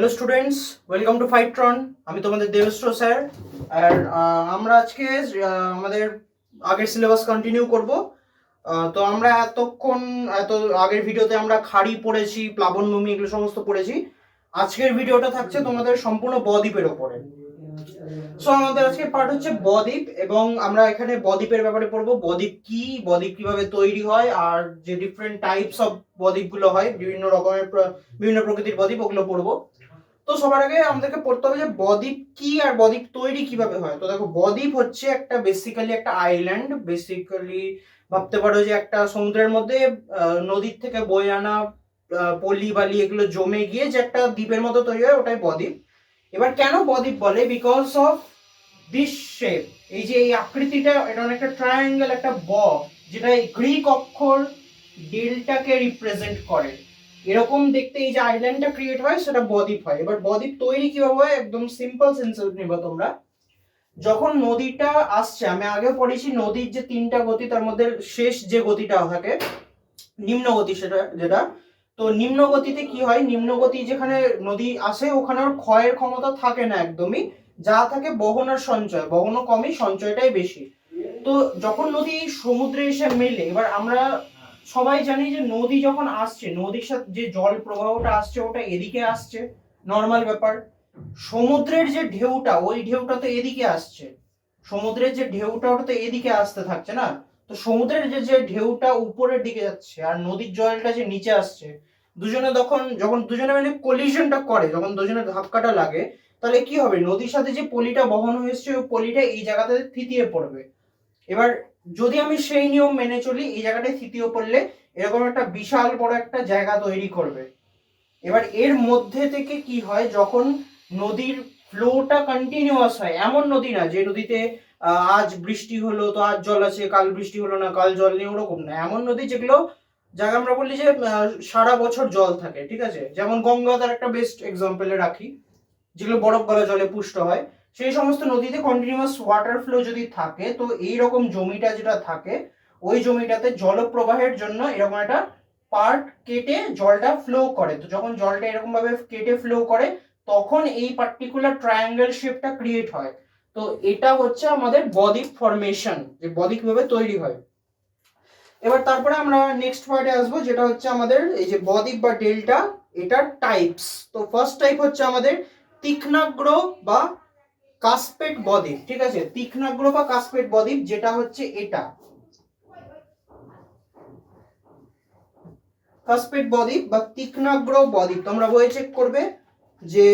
Hello students welcome to ফাইট্রন আমি তোমাদের দেবেশ্র স্যার। আর আমরা আজকে আমাদের আগের সিলেবাস কন্টিনিউ করব। তো আমরা এতক্ষণ, এত আগের ভিডিওতে আমরা খাড়ি পড়েছি, প্লাবন ভূমি, এগুলো সমস্ত পড়েছি। আজকের ভিডিওটা থাকছে তোমাদের সম্পূর্ণ বদ্বীপের ওপরে। সো আমাদের আজকে পার্ট হচ্ছে বদ্বীপ, এবং আমরা এখানে বদ্বীপের ব্যাপারে পড়ব। বদ্বীপ কি? বদ্বীপ কীভাবে তৈরি হয়? আর যে ডিফারেন্ট টাইপস অফ বদ্বীপগুলো হয়, বিভিন্ন রকমের বিভিন্ন প্রকৃতির বদ্বীপ, ওগুলো পড়ব। তো সবার আগে আমাদেরকে পড়তে হবে যে বদ্বীপ কি আর বদ্বীপ তৈরি কীভাবে হয়। তো দেখো, বদ্বীপ হচ্ছে একটা বেসিক্যালি একটা আইল্যান্ড বেসিক্যালি ভাবতে পারো যে একটা সমুদ্রের মধ্যে নদীর থেকে বয়ে আনা পলি বালি এগুলো জমে গিয়ে যে একটা দ্বীপের মতো তৈরি হয়, ওটাই বদ্বীপ। এবার কেন বদ্বীপ বলে? বিকজ অফ দিস শেপ এই যে এই আকৃতিটা, এটা অনেকটা ট্রায়াঙ্গেল একটা ব, যেটা গ্রিক অক্ষর ডেলটাকে রিপ্রেজেন্ট করে। এরকম দেখতে এই যে আইল্যান্ডটা ক্রিয়েট হয়, সেটা বদ্বীপ হয়। এবার বদ্বীপ তৈরি কীভাবে হয়? একদম সিম্পল সেন্সে নিবা তোমরা। যখন নদীটা আসছে, আমি আগে পড়েছি, নদীর যে তিনটা গতি, তার মধ্যে শেষ যে গতিটা থাকে, নিম্ন গতি সেটা যেটা, তো নিম্ন গতিতে কি হয়? নিম্ন গতি যেখানে নদী আসে, ওখানে ওর ক্ষয়ের ক্ষমতা থাকে না একদমই। যা থাকে বহন আর সঞ্চয়। বহনও কমই, সঞ্চয়টাই বেশি। তো যখন নদী সমুদ্রে এসে মেলে, এবার আমরা সবাই জানি যে নদী যখন আসছে, নদীর সাথে যে জল প্রবাহটা আসছে, ওটা এদিকে আসছে নর্মাল ব্যাপার। সমুদ্রের যে ঢেউটা, ওই ঢেউটা তো এদিকে আসছে। সমুদ্রের যে ঢেউটা, ওটা তো এদিকে আসতে থাকছে না? তো সমুদ্রের যে যে ঢেউটা উপরের দিকে যাচ্ছে, আর নদীর জলটা যে নিচে আসছে, দুজনে তখন, যখন দুজনে মানে কলিশনটা করে, যখন দুজনে ধাক্কাটা লাগে, তাহলে কি হবে? নদীর সাথে যে পলিটা বহন হয়েছে, ওই পলিটা এই জায়গাতে থিতিয়ে পড়বে। এবার যদি আমি সেই নিয়ম মেনে চলি, এই জায়গাটায় তৃতীয় পড়লে এরকম একটা বিশাল বড় একটা জায়গা তৈরি করবে। এবার এর মধ্যে থেকে কি হয়, যখন নদীর ফ্লোটা কন্টিনিউয়াস হয়, এমন নদী না, যে নদীতে আজ বৃষ্টি হলো, তো আজ জল আছে, কাল বৃষ্টি হলো না, কাল জল নেই, ওরকম না। এমন নদী যেগুলো, যাকে আমরা বলি যে সারা বছর জল থাকে, ঠিক আছে? যেমন গঙ্গা তার একটা বেস্ট এক্সাম্পলে রাখি, যেগুলো বরফ গলা জলে পুষ্ট হয়। সেই সমস্ত নদীতে কন্টিনিউয়াস ওয়াটার ফ্লো যদি থাকে, তো এই রকম জমিটা যেটা থাকে, ওই জমিটাতে জলপ্রবাহের জন্য এরকম একটা পার্ট কেটে জলটা ফ্লো করে। তো যখন জলটা এরকম ভাবে কেটে ফ্লো করে, তখন এই পার্টিকুলার ট্রায়াঙ্গেল শেপটা ক্রিয়েট হয়। তো এটা হচ্ছে আমাদের বদ্বীপ ফরমেশন যে বদ্বীপ কীভাবে তৈরি হয়। এবার তারপরে আমরা নেক্সট পয়েন্টে আসব, যেটা হচ্ছে আমাদের এই যে বদ্বীপ বা ডেল্টা এটার টাইপস তো ফার্স্ট টাইপ হচ্ছে আমাদের তীক্ষ্ণাগ্র বা কাসপেট বদ্বীপ, ঠিক আছে? তীক্ষ্ণাগ্র বা কাসপেট বদ্বীপ, যেটা হচ্ছে এটা। কাসপেট বদ্বীপ বা তীক্ষ্ণাগ্র বদ্বীপ, তোমরা বইয়ে চেক করবে যে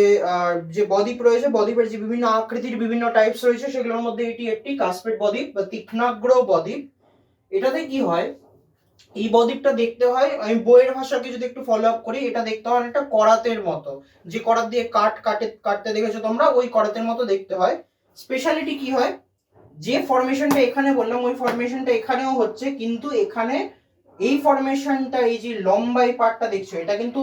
যে বদ্বীপ রয়েছে, বদ্বীপের যে বিভিন্ন আকৃতির বিভিন্ন টাইপস রয়েছে, সেগুলোর মধ্যে এটি একটি কাসপেট বদ্বীপ বা তীক্ষ্ণাগ্র বদ্বীপ। এটাতে কি হয়? এই বদ্বীপটা দেখতে হয়, আমি বইয়ের ভাষাকে যদি একটু ফলো আপ করি, এটা দেখতে হয় অনেকটা করাতের মতো। যে করাত দিয়ে কাট কাটে, কাটতে দেখেছ তোমরা, ওই করাতের মতো দেখতে হয়। স্পেশালিটি কি হয়? যে ফরমেশনটা এখানে বললাম, ওই ফরমেশনটা এখানেও হচ্ছে, কিন্তু এখানে এই ফরমেশনটা এই যে লম্বা এই পার্টটা দেখছ, এটা কিন্তু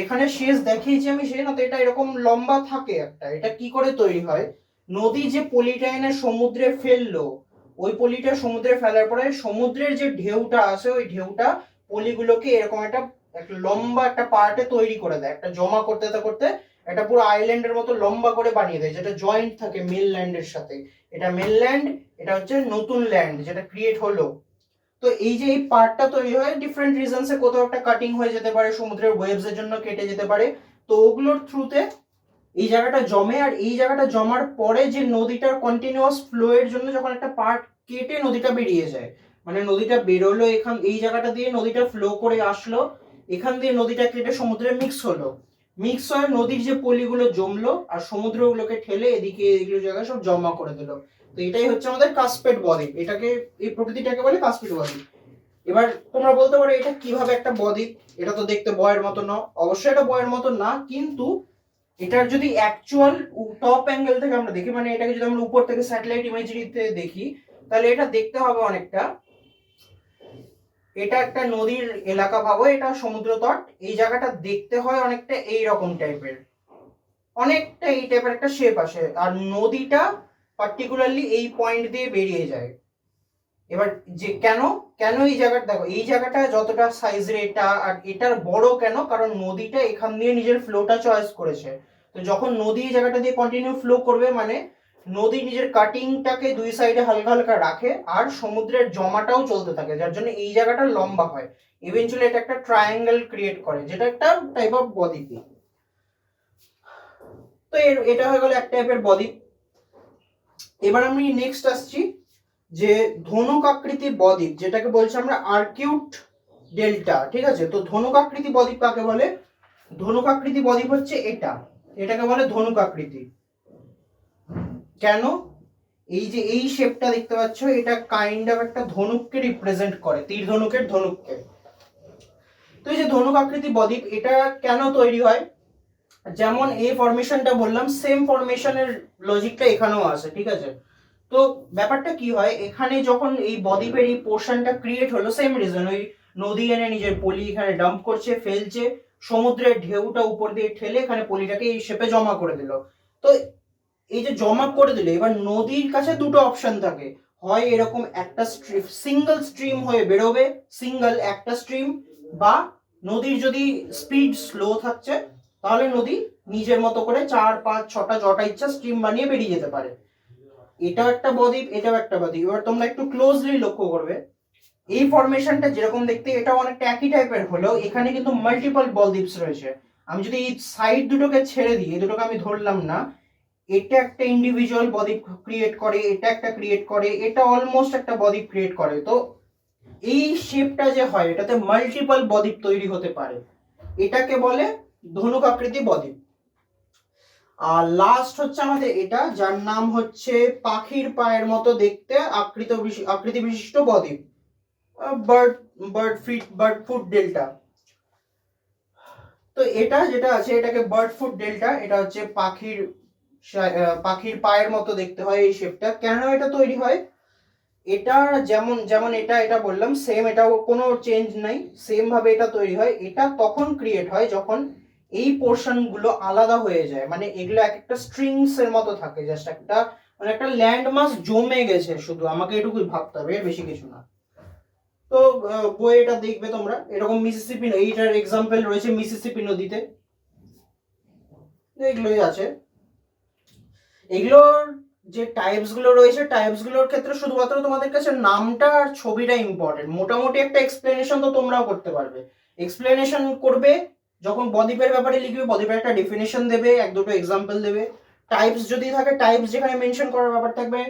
এখানে শেষ দেখিয়েছি আমি সে না তো এটা এরকম লম্বা থাকে একটা। এটা কি করে তৈরি হয়? নদী যে পলিটা এনে সমুদ্রে ফেলল ওই পলিটা সমুদ্রে ফেলার পরে সমুদ্রের যে ঢেউটা আসে, ওই ঢেউটা পলিগুলোকে এরকম একটা একটা লম্বা একটা পার্টে তৈরি করে দেয়। একটা জমা করতে করতে একটা পুরো আইল্যান্ডের মতো লম্বা করে বানিয়ে দেয়, যেটা জয়েন্ট থাকে মেল ল্যান্ডের সাথে। এটা মেল ল্যান্ড এটা হচ্ছে নতুন ল্যান্ড যেটা ক্রিয়েট হলো। তো এই যে এই পার্টটা তৈরি হয় ডিফারেন্ট রিজনসে কোথাও একটা কাটিং হয়ে যেতে পারে, সমুদ্রের ওয়েভস এর জন্য কেটে যেতে পারে। তো ওগুলোর থ্রুতে এই জায়গাটা জমে আর এই জায়গাটা জমার পরে যে নদীটার কন্টিনিউয়াস ফ্লো এর জন্য যখন একটা পার্ট কেটে নদীটা বেরিয়ে যায় মানে নদীটা বেরোলো এখান, এই জায়গাটা দিয়ে নদীটা ফ্লো করে আসলো, এখান দিয়ে নদীটা কেটে সমুদ্রে মিক্স হলো। মিক্স হয়ে নদীর যে পলিগুলো জমলো আর সমুদ্রগুলোকে ঠেলে এদিকে এগুলো জায়গায় সব জমা করে দিল। তো এটাই হচ্ছে আমাদের কাসপেট বদ্বীপ। এটাকে, এই প্রকৃতিটাকে বলে কাসপেট বদ্বীপ। এবার তোমরা বলতে পারো এটা কীভাবে একটা বদ্বীপ? এটা তো দেখতে বয়ের মতো না, অবশ্যই এটা বয়ের মতো না, কিন্তু এটার যদি অ্যাকচুয়াল টপ অ্যাঙ্গেল থেকে আমরা দেখি মানে এটাকে যদি আমরা উপর থেকে স্যাটেলাইট ইমেজরিতে দেখি, তাহলে এটা দেখতে হবে অনেকটা। এটা একটা নদীর এলাকা ভাবো, এটা সমুদ্র তট, এই জায়গাটা দেখতে হয় অনেকটা এই রকম টাইপের অনেকটা এই টাইপের একটা শেপ আসে, আর নদীটা পার্টিকুলারলি এই পয়েন্ট দিয়ে বেরিয়ে যায়। এবার যে কেন কেন এই জায়গাটা, দেখো, এই জায়গাটা যতটা সাইজের এটা আর এটার বড় কেন? কারণ নদীটা এখান দিয়ে নিজের ফ্লোটা চয়েস করেছে। তো যখন নদী এই জায়গাটা দিয়ে কন্টিনিউ ফ্লো করবে মানে নদী নিজের কাটিংটাকে দুই সাইডে হালকা হালকা রাখে, আর সমুদ্রের জমাটাও চলতে থাকে, যার জন্য এই জায়গাটা লম্বা হয়। ইভেনচুয়ালি এটা একটা ট্রায়াঙ্গেল ক্রিয়েট করে, যেটা একটা টাইপ অফ বদ্বীপ তো। এর, এটা হয়ে গেল এক টাইপের বদ্বীপ এবার আমি নেক্সট আসছি। যে ধনুক আকৃতি বদ্বীপ, যেটাকে বলছি আমরা আর্কিউট ডেল্টা, ঠিক আছে? তো ধনুক আকৃতি বদ্বীপ কাকে বলে? ধনুক আকৃতি বদ্বীপ হচ্ছে এটা। এটাকে বলে ধনুক আকৃতি কেন? এই যে এই শেপটা দেখতে পাচ্ছ, এটা কাইন্ড অফ একটা ধনুককে রিপ্রেজেন্ট করে তীর ধনুকের ধনুককে। তো এই যে ধনুক আকৃতি বদ্বীপ, এটা কেন তৈরি হয়? যেমন এই ফরমেশনটা বললাম সেম ফরমেশনের লজিকটা এখানেও আছে ঠিক আছে? তো ব্যাপারটা কি হয়, এখানে যখন এই বদ্বীপের এই পোর্শনটা ক্রিয়েট হলো সেম রিজন ওই নদী এনে নিজের পলি এখানে ডাম্প করছে, ফেলছে, সমুদ্রের ঢেউটা উপর দিয়ে ঠেলে এখানে পলিটাকে এই শেপে জমা করে দিল। তো এই যে জমা করে দিল, এবার নদীর কাছে দুটো অপশন থাকে। হয় এরকম একটা স্ট্রিম সিঙ্গেল স্ট্রিম হয়ে বেরোবে সিঙ্গেল একটা স্ট্রিম বা নদীর যদি স্পিড স্লো থাকছে, তাহলে নদী নিজের মতো করে চার, পাঁচ, ছটা জটা ইচ্ছা স্ট্রিম বানিয়ে বেরিয়ে যেতে পারে। এটাও একটা বদ্বীপ এটাও একটা বদ্বীপ এবার তোমরা একটু ক্লোজলি লক্ষ্য করবে। এই ফরমেশনটা যেরকম দেখতে এটা অনেকটা একই টাইপের হলেও এখানে কিন্তু মাল্টিপল বলদ্বীপস রয়েছে। আমি যদি এই সাইড দুটোকে ছেড়ে দিই, এই দুটোকে আমি ধরলাম না, এটা একটা ইন্ডিভিজুয়াল বদ্বীপ ক্রিয়েট করে, এটা একটা ক্রিয়েট করে, এটা অলমোস্ট একটা বদ্বীপ ক্রিয়েট করে। তো এই শেপটা যে হয়, এটাতে মাল্টিপল বদ্বীপ তৈরি হতে পারে। এটাকে বলে ধনুক আকৃতি বদ্বীপ আর লাস্ট হচ্ছে আমাদের এটা, যার নাম হচ্ছে পাখির পায়ের মতো দেখতে আকৃত আকৃতি বিশিষ্ট বদ্বীপ। Bird bird feet bird foot delta তো এটা যেটা আছে, এটাকে বার্ড ফুড ডেল্টা এটা হচ্ছে পাখির পাখির পায়ের মতো দেখতে হয় এই শেপটা কেন এটা তৈরি হয়? এটা যেমন যেমন এটা এটা বললাম সেম এটাও কোনো চেঞ্জ নাই। সেম ভাবে এটা তৈরি হয়। এটা তখন ক্রিয়েট হয় যখন এই পোর্শনগুলো আলাদা হয়ে যায়। মানে এগুলো এক একটা স্ট্রিংস এর মতো থাকে। জাস্ট একটা মানে একটা ল্যান্ড মাস জমে গেছে শুধু। আমাকে এটুকুই ভাবতে হবে বেশি কিছু না। তো বইয়ে এটা দেখবে তোমরা। এরকম মিসিসিপি এইটার এক্সাম্পল রয়েছে মিসিসিপি নদীতে। এগুলোই আছে। এগুলোর যে টাইপসগুলো রয়েছে টাইপসগুলোর ক্ষেত্রে শুধুমাত্র তোমাদের কাছে নামটা আর ছবিটা ইম্পর্টেন্ট মোটামুটি একটা এক্সপ্লেনেশন তো তোমরাও করতে পারবে। এক্সপ্লেনেশন করবে যখন বদ্বীপের ব্যাপারে লিখবে বদ্বীপের একটা ডেফিনেশন দেবে, এক দুটো এক্সাম্পল দেবে। টাইপস যদি থাকে টাইপস যেখানে মেনশন করার ব্যাপার থাকবে,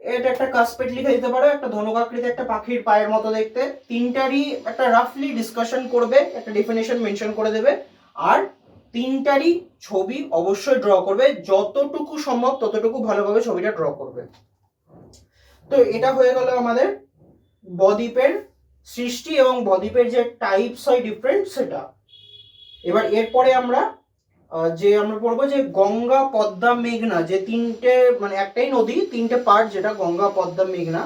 এটা একটা কাসপেট লিখে দিতে পারো, একটা ধনুকাকৃতি একটা পাখির পায়ের মতো দেখতে। তিনটারই একটা রাফলি ডিসকাশন করবে, একটা ডেফিনেশন মেনশন করে দেবে। আর তিনটারই ছবি অবশ্যই ড্র করবে, যতটুকু সম্ভব ততটুকু ভালোভাবে ছবিটা ড্র করবে। তো এটা হয়ে গেল আমাদের বদ্বীপের সৃষ্টি এবং বদ্বীপের যে টাইপস হয় ডিফারেন্ট সেটা। এবার এরপরে আমরা যে আমরা পড়ব যে গঙ্গা, পদ্মা, মেঘনা, যে তিনটে মানে একটাই নদী, তিনটে পার্ট যেটা গঙ্গা, পদ্মা, মেঘনা,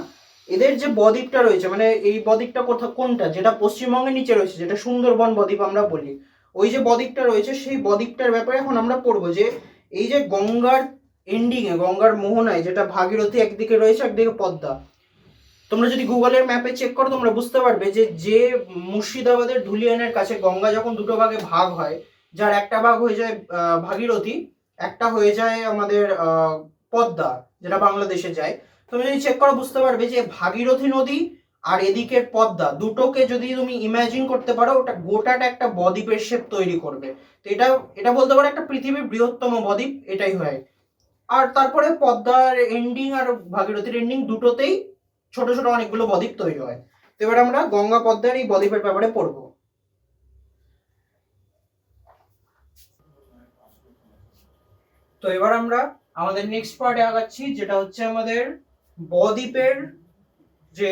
এদের যে বদ্বীপটা রয়েছে মানে এই বদ্বীপটা কোথা কোনটা, যেটা পশ্চিমবঙ্গের নিচে রয়েছে, যেটা সুন্দরবন বদ্বীপ আমরা বলি, ওই যে বদ্বীপটা রয়েছে, সেই বদ্বীপটার ব্যাপারে এখন আমরা পড়ব যে এই যে গঙ্গার এন্ডিংয়ে গঙ্গার মোহনায় যেটা ভাগীরথী একদিকে রয়েছে, একদিকে পদ্মা তোমরা যদি গুগলের ম্যাপে চেক করো, তোমরা বুঝতে পারবে যে যে মুর্শিদাবাদের ধুলিয়ানের কাছে গঙ্গা যখন দুটো ভাগে ভাগ হয়, যার একটা ভাগ হয়ে যায় ভাগীরথী, একটা হয়ে যায় আমাদের পদ্মা, যেটা বাংলাদেশে যায়। তুমি যদি চেক করো, বুঝতে পারবে যে ভাগীরথী নদী আর এদিকের পদ্মা, দুটোকে যদি তুমি ইমাজিন করতে পারো, ওটা গোটাটা একটা বদ্বীপের শেপ তৈরি করবে। তো এটা এটা বলতে পারো একটা পৃথিবীর বৃহত্তম বদ্বীপ, এটাই হয়। আর তারপরে পদ্মার এন্ডিং আর ভাগীরথীর এন্ডিং দুটোতেই ছোট ছোট অনেকগুলো বদ্বীপ তৈরি হয়। তো এবার আমরা গঙ্গা পদ্মার এই বদ্বীপের ব্যাপারে পড়ব। তো এবার আমরা আমাদের নেক্সট পার্টে আগাচ্ছি, যেটা হচ্ছে আমাদের বদ্বীপের যে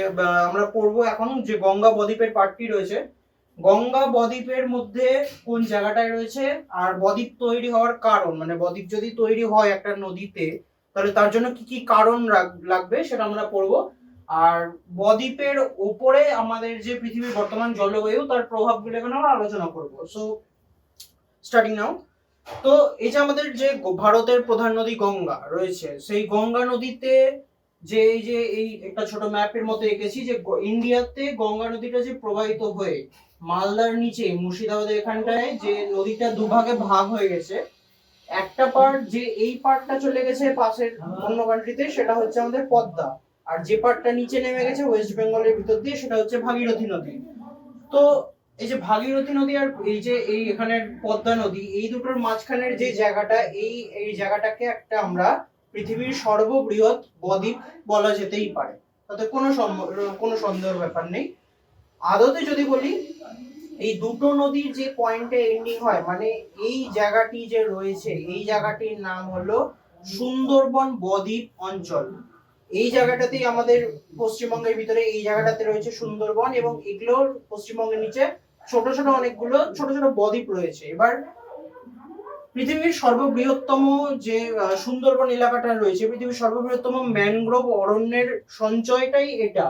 আমরা পড়ব এখন যে গঙ্গা বদ্বীপের পার্টটি রয়েছে। গঙ্গা বদ্বীপের মধ্যে কোন জায়গাটায় রয়েছে আর বদ্বীপ তৈরি হওয়ার কারণ? মানে বদ্বীপ যদি তৈরি হয় একটা নদীতে, তাহলে তার জন্য কি কি কারণ লাগবে সেটা আমরা পড়ব। আর বদ্বীপের ওপরে আমাদের যে পৃথিবীর বর্তমান জলবায়ু, তার প্রভাবগুলো এখানে আমরা আলোচনা করব। সো স্টার্টিং নাও তো এই যে আমাদের যে ভারতের প্রধান নদী গঙ্গা রয়েছে, সেই গঙ্গা নদীতে যে এই যে এই একটা ছোট ম্যাপের মতো এঁকেছি যে ইন্ডিয়াতে গঙ্গা নদীটা যে প্রবাহিত হয়ে মালদার নিচে, মুর্শিদাবাদের এখানটায় যে নদীটা দুভাগে ভাগ হয়ে গেছে, একটা পার্ট যে এই পার্টটা চলে গেছে পাশের অন্য কান্ট্রিতে সেটা হচ্ছে আমাদের পদ্মা। আর যে পার্টটা নিচে নেমে গেছে ওয়েস্ট বেঙ্গলের ভিতর দিয়ে, সেটা হচ্ছে ভাগীরথী নদী। তো এই যে ভাগীরথী নদী আর এই যে এই এখানের পদ্মা নদী, এই দুটোর মাঝখানের যে জায়গাটা, এই এই জায়গাটাকে একটা আমরা পৃথিবীর সর্ববৃহৎ বদ্বীপ বলা যেতেই পারে। তাতে কোনো কোনো সন্দেহের ব্যাপার নেই। আদতে যদি বলি, এই দুটো নদীর যে পয়েন্টে এন্ডিং হয় মানে এই জায়গাটি যে রয়েছে, এই জায়গাটির নাম হলো সুন্দরবন বদ্বীপ অঞ্চল। এই জায়গাটাতেই আমাদের পশ্চিমবঙ্গের ভিতরে এই জায়গাটাতে রয়েছে সুন্দরবন এবং এগুলোর পশ্চিমবঙ্গের নিচে ছোট ছোট অনেকগুলো ছোট ছোট বদ্বীপ রয়েছে। এবার পৃথিবীর সর্ববৃহত্তম যে সুন্দরবন এলাকাটা রয়েছে, পৃথিবীর সর্ববৃহত্তম ম্যানগ্রোভ অরণ্যের সঞ্চয়টাই এটা।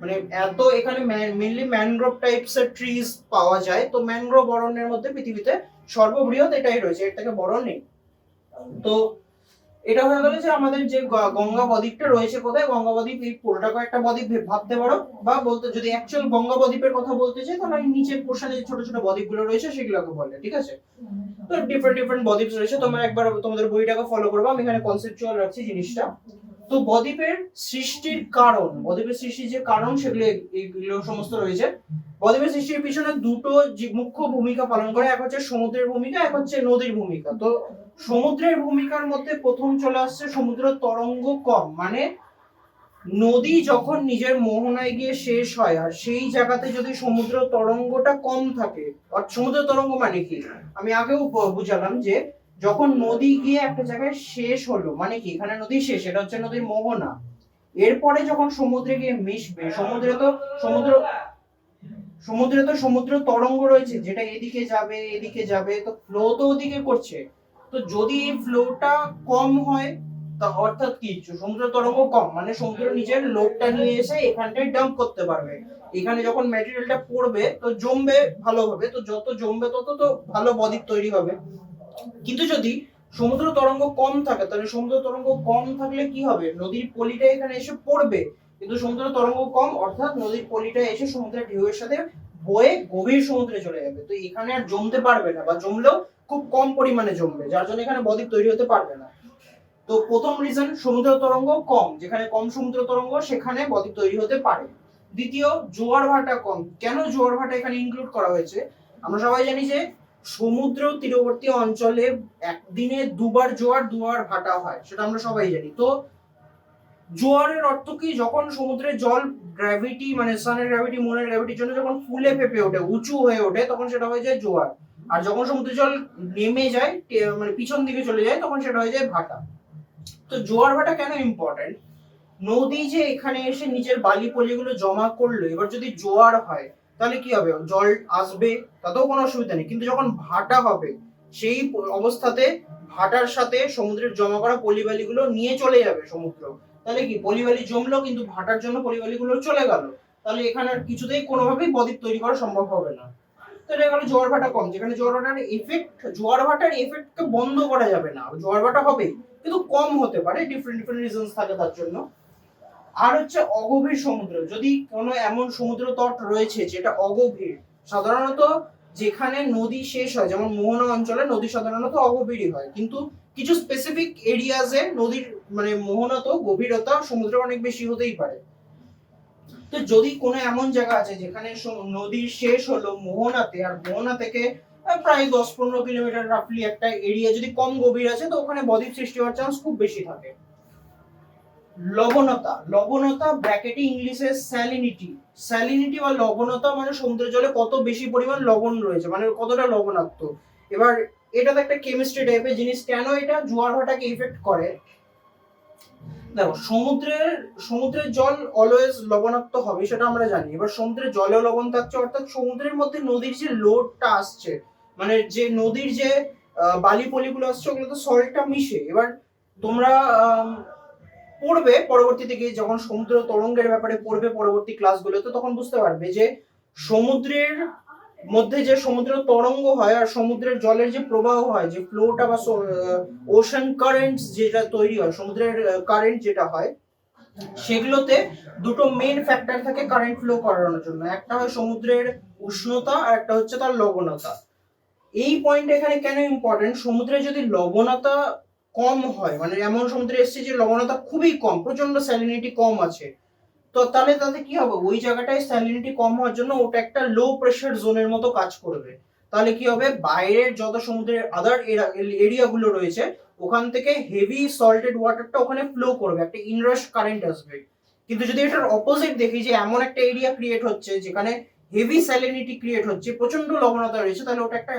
মানে এত এখানে মেনলি ম্যানগ্রোভ টাইপস এর ট্রিজ পাওয়া যায়, তো ম্যানগ্রোভ অরণ্যের মধ্যে পৃথিবীতে সর্ববৃহৎ এটাই রয়েছে, এর থেকে বড় নেই। তো এটা হয়ে গেল যে আমাদের যে গঙ্গা বদ্বীপটা রয়েছে কোথায়? গঙ্গা বদ্বীপ, এই পুরোটাকে একটা বদ্বীপ ভাবতে পারো বা বলতে, যদি অ্যাকচুয়াল গঙ্গা বদ্বীপের কথা বলতে চাই, তাহলে নিচের পোর্শনে যে ছোট ছোট বদ্বীপগুলো রয়েছে, সেগুলোকে বলে, ঠিক আছে? তো ডিফারেন্ট ডিফারেন্ট বদ্বীপ রয়েছে, তোমরা একবার তোমাদের বইটাকে ফলো করবে, আমি এখানে কনসেপচুয়াল রাখছি জিনিসটা। তো বদ্বীপের সৃষ্টির কারণ, বদ্বীপের সৃষ্টির যে কারণ সেগুলো এগুলো সমস্ত রয়েছে। বদ্বীপের সৃষ্টির পিছনে দুটো মুখ্য ভূমিকা পালন করে, এক হচ্ছে সমুদ্রের ভূমিকা, এক হচ্ছে নদীর ভূমিকা। তো সমুদ্রের ভূমিকার মধ্যে প্রথম চলে আসছে সমুদ্র তরঙ্গ কম মানে নদী যখন নিজের মোহনায় গিয়ে শেষ হয়, আর সেই জায়গাতে যদি সমুদ্র তরঙ্গটা কম থাকে আর সমুদ্র তরঙ্গ মানে কি? আমি আগেও বুঝালাম যে যখন নদী গিয়ে একটা জায়গায় শেষ হলো মানে কি? এখানে নদী শেষ, এটা হচ্ছে নদীর মোহনা। এরপরে যখন সমুদ্রে গিয়ে মিশবে, সমুদ্রে তো সমুদ্র, সমুদ্রে তো সমুদ্র তরঙ্গ রয়েছে, যেটা এদিকে যাবে এদিকে যাবে, তো ফ্লো তো ওদিকে করছে। তো যদি এই ফ্লোটা কম হয়, তা অর্থাৎ কি? সমুদ্র তরঙ্গ কম মানে সমুদ্র নিজের লোডটা নিয়ে এসে এখানটায় ডাম্প করতে পারবে। এখানে যখন ম্যাটেরিয়ালটা পড়বে, তো জমবে ভালোভাবে, তো যত জমবে তত তো ভালো বদ্বীপ তৈরি হবে। কিন্তু যদি সমুদ্র তরঙ্গ কম থাকে, তাহলে সমুদ্র তরঙ্গ কম থাকলে কি হবে? নদীর পলিটা এখানে এসে পড়বে। কিন্তু সমুদ্র তরঙ্গ কম, অর্থাৎ নদীর পলিটা এসে সমুদ্রের ঢেউয়ের সাথে বয়ে গভীর সমুদ্রে চলে যাবে। তো এখানে আর জমতে পারবে না বা জমলেও খুব কম পরিমাণে জমবে, যার জন্য এখানে বদ্বীপ তৈরি হতে পারবে না। তো প্রথম রিজন সমুদ্র তরঙ্গ কম। যেখানে কম সমুদ্র তরঙ্গ, সেখানে বদ্বীপ তৈরি হতে পারে। দ্বিতীয়, জোয়ার ভাটা কম। কেন জোয়ার ভাটা এখানে ইনক্লুড করা হয়েছে? আমরা সবাই জানি যে সমুদ্র তীরবর্তী অঞ্চলে একদিনে দুবার জোয়ার, দুবার ভাটা হয়, সেটা আমরা সবাই জানি। তো জোয়ারের অর্থ কি? যখন সমুদ্রের জল গ্র্যাভিটি মানে সানের গ্র্যাভিটি মুনের গ্র্যাভিটির জন্য যখন ফুলে ফেপে ওঠে, উঁচু হয়ে ওঠে, তখন সেটা হয়ে যায় জোয়ার। আর যখন সমুদ্রের জল নেমে যায় মানে পিছন দিকে চলে যায়, তখন সেটা হয়ে যায় ভাটা। তো জোয়ার ভাটা কেন ইম্পর্টেন্ট নদী যে এখানে এসে নিজের বালি পলিগুলো জমা করল, এবার যদি জোয়ার হয় তাহলে কি হবে? জল আসবে, তাতেও কোনো অসুবিধা নেই। কিন্তু যখন ভাটা হবে, সেই অবস্থাতে ভাটার সাথে সমুদ্রের জমা করা পলিবালিগুলো নিয়ে চলে যাবে সমুদ্র। তাহলে কি? পলিবালি জমলো, কিন্তু ভাটার জন্য পলিবালিগুলো চলে গেল। তাহলে এখানে আর কিছুতেই কোনোভাবেই বদ্বীপ তৈরি করা সম্ভব হবে না। তো এটা গেল জোয়ার ভাটা কম। যেখানে জোয়ার ভাটার এফেক্ট জোয়ার ভাটার এফেক্টকে বন্ধ করা যাবে না। জোয়ার ভাটা হবে কিন্তু কম হতে পারে। ডিফারেন্ট ডিফারেন্ট রিজনস থাকে তার জন্য। আর হচ্ছে অগভীর সমুদ্র। যদি কোনো এমন সমুদ্র তট রয়েছে যেটা অগভীর, সাধারণত যেখানে নদী শেষ হয়, যেমন মোহনা অঞ্চলে নদী সাধারণত অগভীরই হয়। কিন্তু কিছু স্পেসিফিক এরিয়াজে নদীর মানে মোহনা তো গভীরতা সমুদ্রে অনেক বেশি হতেই পারে। তো যদি কোনো এমন জায়গা আছে যেখানে নদীর শেষ হলো মোহনাতে, আর মোহনা থেকে প্রায় দশ পনেরো কিলোমিটার রাফলি একটা এরিয়া যদি কম গভীর আছে, তো ওখানে বদ্বীপ সৃষ্টি হওয়ার চান্স খুব বেশি থাকে। লবণতা লবণতা ব্র্যাকেটে ইংলিশে স্যালিনিটি স্যালিনিটি বা লবণতা মানে সমুদ্রের জলে কত বেশি পরিমাণ লবণ রয়েছে মানে কতটা লবণাক্ত? এবার এটা তো একটা কেমিস্ট্রি টাইপের জিনিস, কেন এটা জোয়ার ভাটাকে ইফেক্ট করে? দেখো, সমুদ্রের সমুদ্রের জল অলওয়েজ লবণাক্ত হবে, সেটা আমরা জানি। এবার সমুদ্রের জলেও লবণ থাকছে, অর্থাৎ সমুদ্রের মধ্যে নদীর যে লোডটা আসছে মানে যে নদীর যে বালি পলিগুলো আসছে ওগুলো তো সল্টটা মিশে। এবার তোমরা পড়বে পরবর্তীতে গিয়ে যখন সমুদ্র তরঙ্গের ব্যাপারে পড়বে পরবর্তী ক্লাসগুলোতে তখন বুঝতে পারবে যে সমুদ্রের মধ্যে যে সমুদ্র তরঙ্গ হয় আর সমুদ্রের জলের যে প্রবাহ হয়, যে ফ্লোটা বা ওশান কারেন্ট যেটা তৈরি হয়, সমুদ্রের কারেন্ট যেটা হয়, সেগুলোতে দুটো মেন ফ্যাক্টর থাকে কারেন্ট ফ্লো করানোর জন্য। একটা হয় সমুদ্রের উষ্ণতা আর একটা হচ্ছে তার লবণতা। এই পয়েন্ট এখানে কেন ইম্পর্টেন্ট সমুদ্রে যদি লবণতা কম হয়। মানে এমন সমুদ্রে এসছে যে লবণতা খুবই কম প্রচণ্ড স্যালিনিটি কম আছে। তো তাহলে তাতে কি হবে? ওই জায়গাটায় স্যালিনিটি কম হওয়ার জন্য ওটা একটা লো প্রেশার জোনের মতো কাজ করবে। তাহলে কি হবে? বাইরের যত সমুদ্রের আদার এরিয়াগুলো রয়েছে, ওখান থেকে হেভি সল্টেড ওয়াটারটা ওখানে ফ্লো করবে। একটা ইনরাশ কারেন্ট আসবে। কিন্তু যদি এটার অপোজিট দেখি যে এমন একটা এরিয়া ক্রিয়েট হচ্ছে যেখানে হেভি স্যালিনিটি ক্রিয়েট হচ্ছে প্রচণ্ড লবণতা রয়েছে, তাহলে ওটা একটা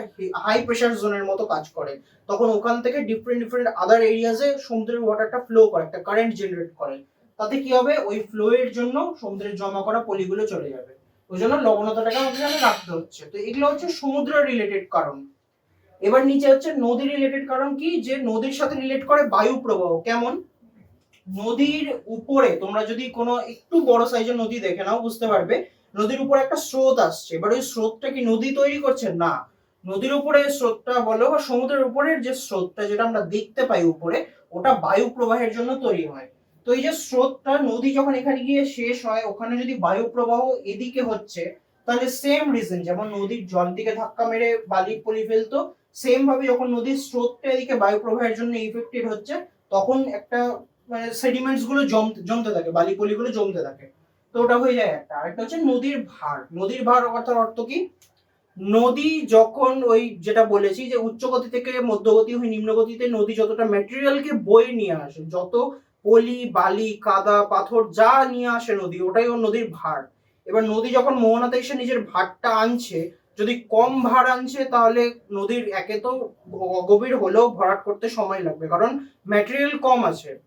হাই প্রেশার জোনের মতো কাজ করে। তখন ওখান থেকে ডিফারেন্ট ডিফারেন্ট আদার এরিয়াজে সমুদ্রের ওয়াটারটা ফ্লো করে, একটা কারেন্ট জেনারেট করে। তাতে কি হবে? ওই ফ্লো এর জন্য সমুদ্রের জমা করা পলিগুলো চলে যাবে। ওই জন্য লবণতাটাকে এখানে রাখতে হচ্ছে। তো এগুলো হচ্ছে সমুদ্র রিলেটেড কারণ। এবার নিচে হচ্ছে নদী রিলেটেড কারণ কি? যে নদীর সাথে রিলেট করে বায়ু প্রবাহ। কেমন? নদীর উপরে, তোমরা যদি কোনো একটু বড় সাইজের নদী দেখে নাও, বুঝতে পারবে। নদীর উপর একটা স্রোত আসছে। এবার ওই স্রোতটা কি নদী তৈরি করছে? না। নদীর উপরে স্রোতটা বলো বা সমুদ্রের উপরের যে স্রোতটা যেটা আমরা দেখতে পাই উপরে, ওটা বায়ু প্রবাহের জন্য তৈরি হয়। তো এই যে স্রোতটা নদী যখন এখানে গিয়ে শেষ হয়, ওখানে যদি বায়ু প্রবাহ এদিকে হচ্ছে, তাহলে সেম রিজন যেমন নদীর জল দিকে ধাক্কা মেরে বালি পলি ফেলতো সেম ভাবে যখন নদীর স্রোতটা এদিকে বায়ু প্রবাহের জন্য ইফেক্টেড হচ্ছে, তখন একটা মানে সেডিমেন্টসগুলো জমতে জমতে থাকে, বালি পলি গুলো জমতে থাকে। তো ওটা হয়ে যায় একটা। আরেকটা হচ্ছে নদীর ভার। নদীর ভার অর্থাৎ অর্থ কি? নদী যখন ওই যেটা বলেছি যে উচ্চ গতি থেকে মধ্যগতি হয়ে নিম্ন গতিতে নদী যতটা ম্যাটেরিয়ালকে বয়ে নিয়ে আসে, যত পলি, বালি, কাদা, পাথর যা নিয়ে আসে নদী, ওটাই ওর নদীর ভার। এবার নদী যখন মোহনাতে এসে নিজের ভারটা আনছে, যদি কম ভার আনছে তাহলে নদীর একে তো গ- গভীর হলেও ভরাট করতে সময় লাগবে, কারণ ম্যাটেরিয়াল কম আছে।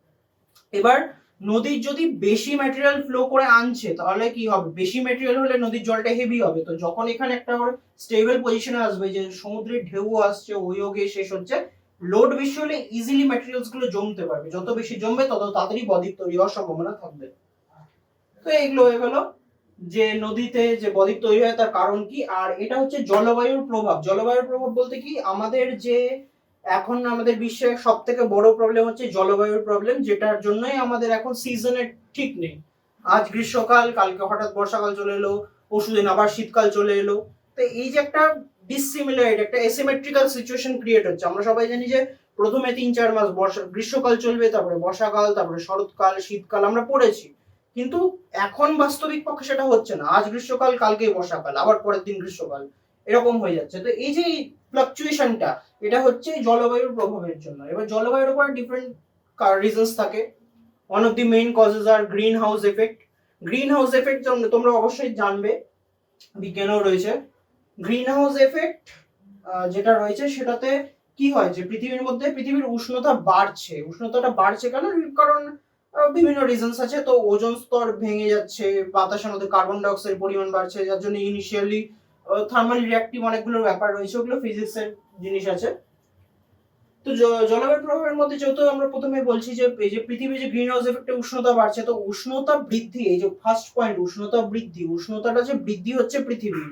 এবার নদীর যদি বেশি ম্যাটেরিয়াল ফ্লো করে আনছে, তাহলে কি হবে? বেশি ম্যাটেরিয়াল হলে নদীর জলটা হেভি হবে। তো যখন এখানে একটা স্টেবল পজিশনে আসবে যে সমুদ্রের ঢেউ আসছে ওই গিয়ে শেষ হচ্ছে লোড বেশি হলে ইজিলি ম্যাটেরিয়ালসগুলো জমতে পারবে। যত বেশি জমবে, তত তাড়াতাড়ি বদ্বীপ তৈরি হওয়ার সম্ভাবনা থাকবে। তো এইগুলো হয়ে গেল যে নদীতে যে বদ্বীপ তৈরি হয় তার কারণ কি? আর এটা হচ্ছে জলবায়ুর প্রভাব। জলবায়ুর প্রভাব বলতে কি? আমাদের যে এখন আমাদের বিশ্বের সব থেকে বড় প্রবলেম হচ্ছে জলবায়ুর প্রবলেম যেটার জন্যই আমাদের এখন সিজনের ঠিক নেই। আজ গ্রীষ্মকাল, কালকে হঠাৎ বর্ষাকাল চলে এলো পরশুদিন আবার শীতকাল চলে এলো। তো এই যে একটা ডিসিমিলারিটি একটা এসিমেট্রিক্যাল সিচুয়েশন ক্রিয়েট হচ্ছে। আমরা সবাই জানি যে প্রথমে তিন চার মাস বর্ষা, গ্রীষ্মকাল চলবে, তারপরে বর্ষাকাল, তারপরে শরৎকাল, শীতকাল আমরা পড়েছি। কিন্তু এখন বাস্তবিক পক্ষে সেটা হচ্ছে না। আজ গ্রীষ্মকাল কালকে বর্ষাকাল, আবার পরের দিন গ্রীষ্মকাল। এরকম হয়ে যাচ্ছে। তো এই যে ফ্লাকচুয়েশনটা এটা হচ্ছে জলবায়ুর প্রভাবের জন্য। এবার জলবায়ুর উপর ডিফারেন্ট রিজনস থাকে। One of the main causes are greenhouse effect greenhouse effect তোমরা অবশ্যই জানবে। বিজ্ঞানেও রয়েছে। গ্রিন হাউস এফেক্ট যেটা রয়েছে, সেটাতে কি হয় যে পৃথিবীর মধ্যে পৃথিবীর উষ্ণতা বাড়ছে। উষ্ণতাটা বাড়ছে কেন? কারণ বিভিন্ন রিজনস আছে। তো ওজন স্তর ভেঙে যাচ্ছে, বাতাসের মধ্যে কার্বন ডাইঅক্সাইড পরিমাণ বাড়ছে, যার জন্য ইনিশিয়ালি থার্মাল রিঅ্যাক্টিভ অনেকগুলো ব্যাপার রয়েছে, ওগুলো ফিজিক্সের জিনিস আছে। তো জলবায়ু প্রভাবের মধ্যে যেহেতু আমরা প্রথমে বলছি যে, এই যে পৃথিবী যে গ্রিন হাউস এফেক্টে উষ্ণতা বাড়ছে, তো উষ্ণতা বৃদ্ধি, এই যে ফার্স্ট পয়েন্ট উষ্ণতা বৃদ্ধি, উষ্ণতাটা যে বৃদ্ধি হচ্ছে পৃথিবীর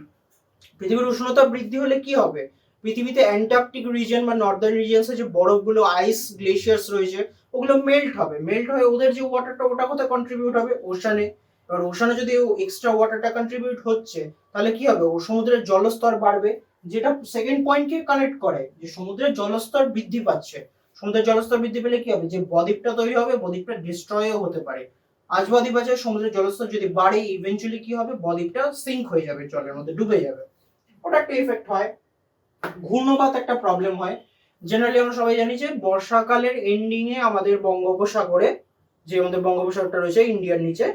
পৃথিবীর উষ্ণতা বৃদ্ধি হলে কি হবে? পৃথিবীতে অ্যান্টার্কটিক রিজন বা নর্দার্ন রিজনসে যে বরফগুলো আইস গ্লেশিয়ার্স রয়েছে, ওগুলো মেল্ট হবে। মেল্ট হয়ে ওদের যে ওয়াটারটা ওটা কোথায় কন্ট্রিবিউট হবে? ওশানে। এবার ওশানে যদি এক্সট্রা ওয়াটারটা কন্ট্রিবিউট হচ্ছে, তাহলে কি হবে? ও সমুদ্রের জলস্তর বাড়বে, যেটা সেকেন্ড পয়েন্টকে কানেক্ট করে, যে সমুদ্রের জলস্তর বৃদ্ধি পাচ্ছে। সমুদ্রের জলস্তর বৃদ্ধি পেলে কি হবে? যে বদ্বীপটা তৈরি হবে, বদ্বীপটা ডিস্ট্রয়ও হতে পারে। আজ বদ্বীপ আছে, সমুদ্রের জলস্তর যদি বাড়ে ইভেন্চুয়ালি কি হবে? বদ্বীপটা সিঙ্ক হয়ে যাবে, জলের মধ্যে ডুবে যাবে। ওটা একটা এফেক্ট হয়। ঘূর্ণপাত একটা প্রবলেম হয়। জেনারেলি আমরা সবাই জানি যে, বর্ষাকালের এন্ডিং এ আমাদের বঙ্গোপসাগরে, যে আমাদের বঙ্গোপসাগরটা রয়েছে ইন্ডিয়ার নিচে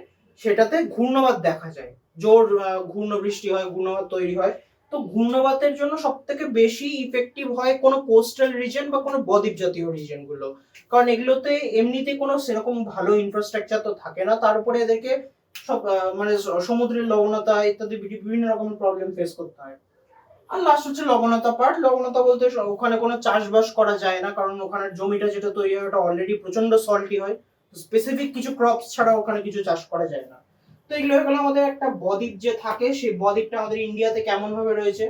সেটাতে ঘূর্ণবাত দেখা যায়। জোর আহ, ঘূর্ণ বৃষ্টি হয় ঘূর্ণবাত তৈরি হয়। তো ঘূর্ণবাতের জন্য সব থেকে বেশি ইফেক্টিভ হয় কোনো কোস্টাল রিজন বা কোনো বদ্বীপ জাতীয় রিজনগুলো। কারণ এগুলোতে এমনিতে কোনো সেরকম ভালো ইনফ্রাস্ট্রাকচার তো থাকে না। তার উপরে এদেরকে সব মানে সমুদ্রের লবণতা ইত্যাদি বিভিন্ন রকম প্রবলেম ফেস করতে হয়। আর লাস্ট হচ্ছে লবণতা পার্ট লবণতা বলতে ওখানে কোনো চাষবাস করা যায় না। কারণ ওখানে জমিটা যেটা তৈরি হয় ওটা অলরেডি প্রচণ্ড সল্টি হয়। স্পেসিফিক কিছু ক্রপস ছাড়া ওখানে কিছু চাষ করা যায় না। তো এগুলো হয়ে গেলো আমাদের একটা বদ্বীপ যে থাকে, সেই বদ্বীপটা আমাদের ইন্ডিয়াতে কেমন ভাবে রয়েছে?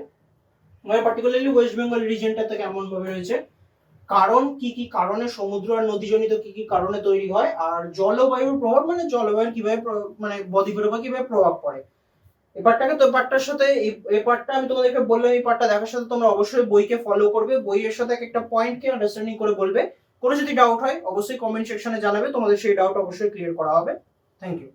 মানে পার্টিকুলারলি ওয়েস্ট বেঙ্গল রিজনটাতে কেমন ভাবে রয়েছে? কারণ কি কি কারণে সমুদ্র আর নদীজনিত কি কি কারণে তৈরি হয়, আর জলবায়ুর প্রভাব মানে জলবায়ুর কীভাবে মানে বদ্বীপের উপর কীভাবে প্রভাব পড়ে। এই পার্টটাকে তো পার্টটার সাথে, এই পার্টটা আমি তোমাদেরকে বললাম, এই পার্টটা দেখার সাথে তোমরা অবশ্যই বইকে ফলো করবে। বইয়ের সাথে এক একটা পয়েন্টকে আন্ডারস্ট্যান্ডিং করে বলবে। কোনো যদি ডাউট হয়, অবশ্যই কমেন্ট সেকশনে জানাবে। তোমাদের সেই ডাউট অবশ্যই ক্লিয়ার করা হবে। Thank you